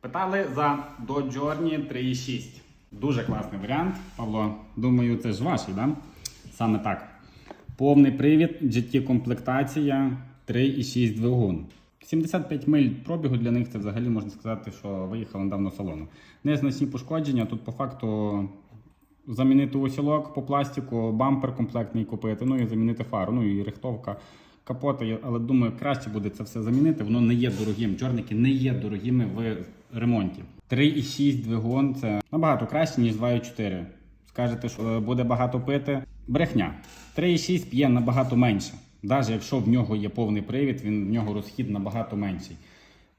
Питали за Dodge Journey 3.6. Дуже класний варіант. Павло, думаю, це ж ваш, да? Саме так. Повний привід, GT комплектація 3.6 двигун. 75 миль пробігу для них це взагалі можна сказати, що виїхали недавно з салону. Незначні пошкодження. Тут по факту замінити усілок по пластику, бампер комплектний купити, ну і замінити фару, ну і рихтовка капота. Але думаю, краще буде це все замінити. Воно не є дорогим. Чорники не є дорогими в ремонті. 3,6 двигун це набагато краще, ніж 2,4. Скажете, що е, буде багато пити. Брехня. 3,6 п'є набагато менше. Навіть якщо в нього є повний привід, він в нього розхід набагато менший.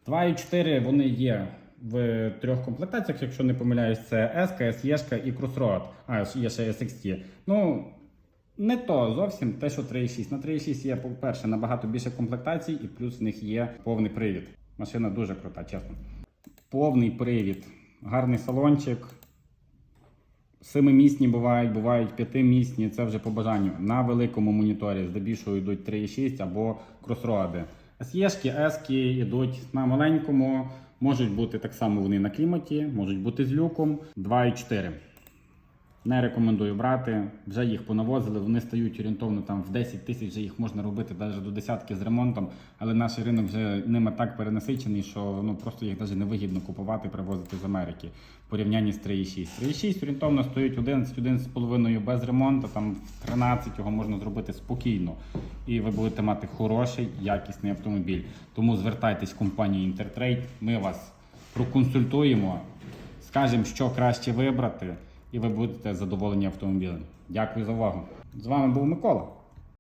2,4 вони є в трьох комплектаціях, якщо не помиляюсь, це S, SE і Crossroad. А, є ще SXT. Ну, не то зовсім те, що 3,6. На 3,6 є, по-перше, набагато більше комплектацій, і плюс в них є повний привід. Машина дуже крута, чесно. Повний привід, гарний салончик. Семимісні бувають, бувають п'ятимісні, це вже по бажанню. На великому моніторі здебільшого йдуть 3,6 або кросроади. SE-шки, S-ки йдуть на маленькому, можуть бути так само вони на кліматі, можуть бути з люком 2,4. Не рекомендую брати. Вже їх понавозили, вони стають орієнтовно там в 10 тисяч, вже їх можна робити навіть до десятки з ремонтом. Але наш ринок вже ними так перенасичений, що ну просто їх навіть невигідно купувати, привозити з Америки в порівнянні з 3,6. 3,6 орієнтовно стоїть 11-11,5 без ремонту, там в 13 його можна зробити спокійно. І ви будете мати хороший, якісний автомобіль. Тому звертайтесь в компанію Intertrade, ми вас проконсультуємо, скажемо, що краще вибрати, і ви будете задоволені автомобілем. Дякую за увагу. З вами був Микола.